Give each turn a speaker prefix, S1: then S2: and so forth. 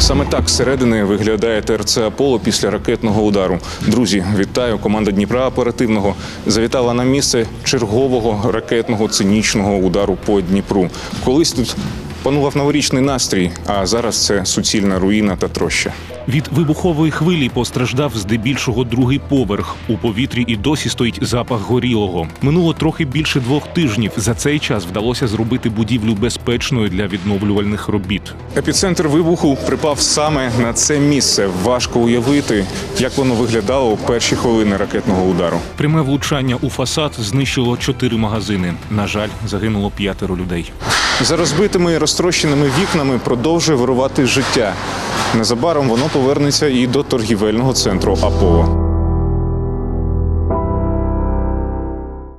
S1: Саме так зсередини виглядає ТРЦ Аполло після ракетного удару. Друзі, вітаю! Команда Дніпра оперативного завітала на місце чергового ракетного цинічного удару по Дніпру. Колись тут панував новорічний настрій, а зараз це суцільна руїна та троща.
S2: Від вибухової хвилі постраждав здебільшого другий поверх. У повітрі і досі стоїть запах горілого. Минуло трохи більше двох тижнів. За цей час вдалося зробити будівлю безпечною для відновлювальних робіт.
S1: Епіцентр вибуху припав саме на це місце. Важко уявити, як воно виглядало у перші хвилини ракетного удару.
S2: Пряме влучання у фасад знищило чотири магазини. На жаль, загинуло п'ятеро людей.
S1: За розбитими і розтрощеними вікнами продовжує вирувати життя. Незабаром воно повернеться і до торгівельного центру Аполло.